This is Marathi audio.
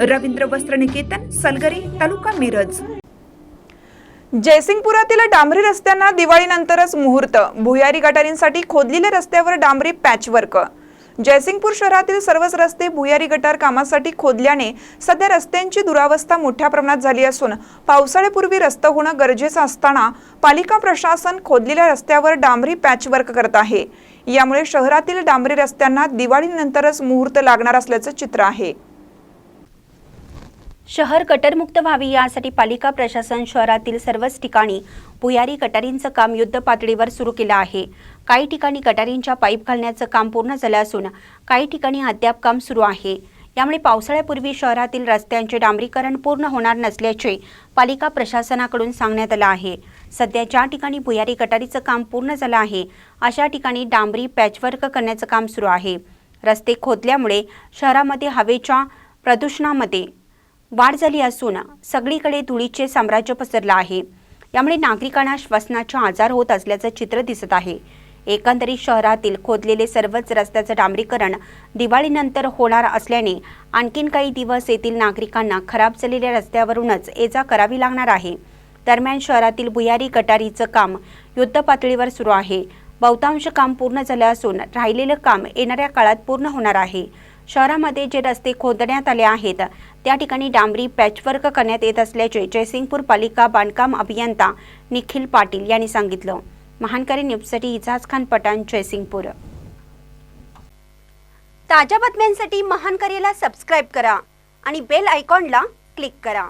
रवींद्र वस्त्र निकेतन सलगरी तालुका मिरज. जयसिंगपुरातील डांबरी रस्त्यांना दिवाळीनंतरच मुहूर्त. भुयारी गटारींसाठी खोदलेल्या रस्त्यावर डांबरी पॅचवर्क. जयसिंगपूर शहरातील सर्वच रस्ते भुयारी गटार कामासाठी खोदल्याने सध्या रस्त्यांची दुरावस्था मोठ्या प्रमाणात झाली असून पावसाळ्यापूर्वी रस्ता होणं गरजेचं असताना पालिका प्रशासन खोदलेल्या रस्त्यावर डांबरी पॅचवर्क करत आहे. यामुळे शहरातील डांबरी रस्त्यांना दिवाळीनंतरच मुहूर्त लागणार असल्याचं चित्र आहे. शहर कटरमुक्त व्हावे यासाठी पालिका प्रशासन शहरातील सर्वच ठिकाणी भुयारी गटारींचं काम युद्ध पातळीवर सुरू केलं आहे. काही ठिकाणी गटारींच्या पाईप घालण्याचं काम पूर्ण झालं असून काही ठिकाणी अद्याप काम सुरू आहे. यामुळे पावसाळ्यापूर्वी शहरातील रस्त्यांचे डांबरीकरण पूर्ण होणार नसल्याचे पालिका प्रशासनाकडून सांगण्यात आलं आहे. सध्या ज्या ठिकाणी भुयारी गटारीचं काम पूर्ण झालं आहे अशा ठिकाणी डांबरी पॅचवर्क करण्याचं काम सुरू आहे. रस्ते खोदल्यामुळे शहरामध्ये हवेच्या प्रदूषणामध्ये वाढ झाली असून सगळीकडे धुळीचे साम्राज्य पसरलं आहे. यामुळे नागरिकांना श्वसनाचे आजार होत असल्याचं चित्र दिसत आहे. एकंदरीत शहरातील खोदलेले सर्वच रस्त्याचं डांबरीकरण दिवाळीनंतर होणार असल्याने आणखीन काही दिवस येथील नागरिकांना खराब झालेल्या रस्त्यावरूनच ये जा करावी लागणार आहे. दरम्यान शहरातील भुयारी गटारीचं काम युद्ध पातळीवर सुरू आहे. बहुतांश काम पूर्ण झालं असून राहिलेलं काम येणाऱ्या काळात पूर्ण होणार आहे. शहरामध्ये जे रस्ते खोदण्यात आले आहेत त्या ठिकाणी डांबरी पॅचवर्क करण्यात येत असल्याचे जयसिंगपूर पालिका बांधकाम अभियंता निखिल पाटील यांनी सांगितलं. महानकारी न्यूजसाठी इजाज खान पठाण जयसिंगपूर. ताज्या बातम्यांसाठी महानकरीला सबस्क्राईब करा आणि बेल आयकॉनला क्लिक करा.